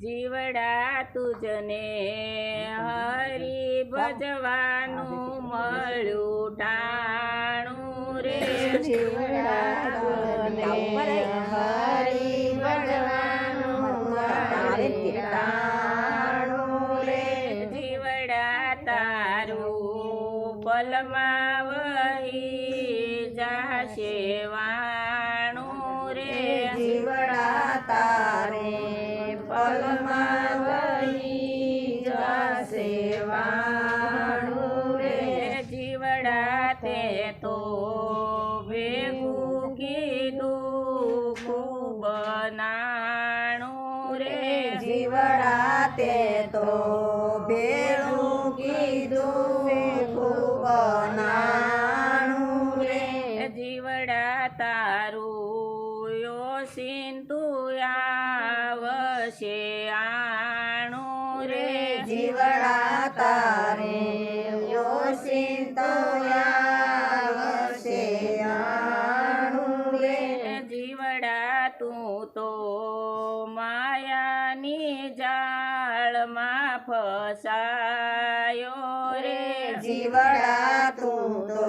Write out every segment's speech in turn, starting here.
જીવડા તુજને હરી ભજવાનું મળ્યું ટાણું રે. જીવડા રે જીવડા તે ભેળું કીધું ખૂબ નાણું રે. જીવડા તારું યો તું આવશે આણું માયાની જાળમાં ફસાયો રે જીવડા તું તો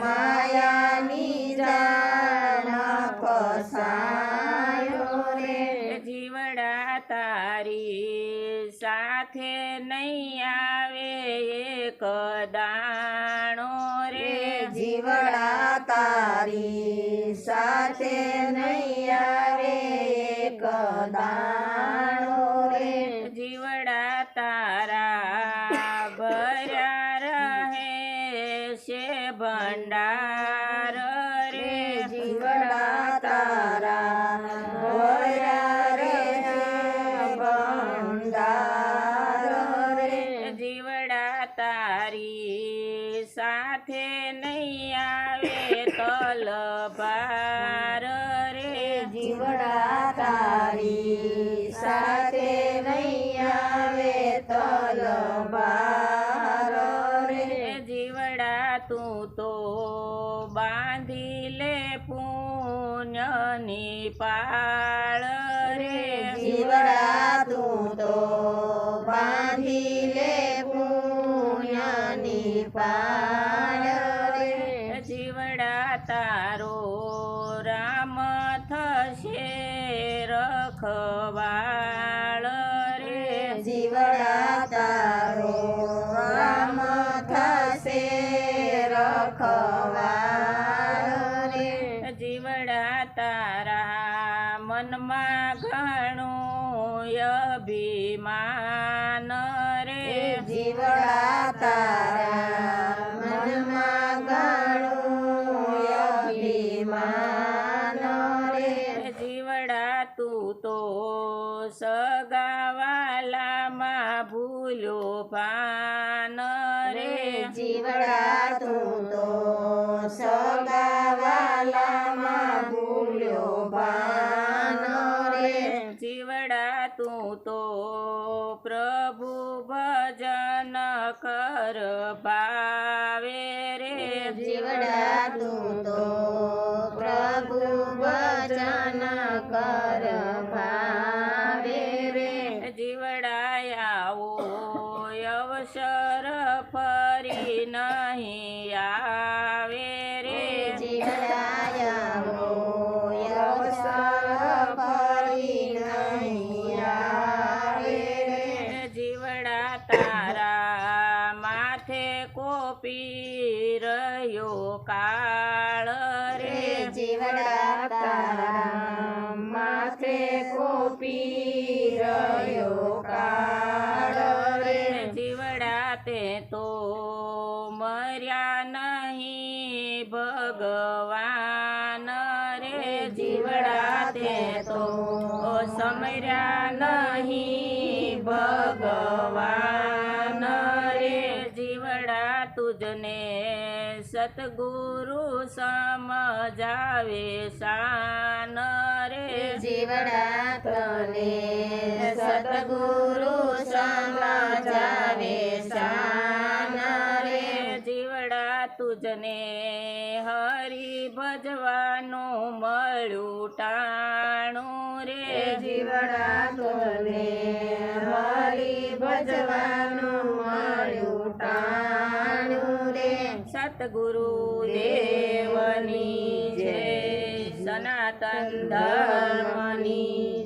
માયાની જાળમાં ફસાયો રે. જીવડા તારી સાથે નહીં આવે એક દાણો રે. જીવડા તારી સાથે નહીં આવે એક દાણો તારી સાથે નહીં આવે તલ ભાર રે જીવડા તારી સાથે નહીં આવે તલ ભાર રે જીવડા તું તો બાંધી લે પુણ્યની પાળ જીવડા તારો રામ થશે રખવાળ રે. જીવડા તારો રામ થશે રખવાળ રે. જીવડા તારા મનમાં ઘણું અભિમાન રે. જીવડા તારા સગાવાલામાં ભૂલ્યો પાન રે. જીવડા તું તો સગાવાલામાં ભૂલ્યો ભાન રે. જીવડા તું તો પ્રભુ ભજન કર ભાવે રે. જીવડા તું તો પ્રભુ ભજન કર ભાવે કોપી રહ્યો કાળ રે. જીવડા માથે કોપી રહ્યો કાળ રે. જીવડા તે તો મર્યા નહીં ભગવાન રે. જીવડા તે તો સમર્યા નહીં ભગવાન તુજને સતગુરુ સમજાવે શાન રે. જીવડા તને સતગુરુ સમજાવે શાન રે. જીવડા તુજને હરી ભજવાનું મળ્યું ટાણું રે. જીવડા તને હરી ભજવાનું સતગુરુ દેવની જય સનાતન ધર્મની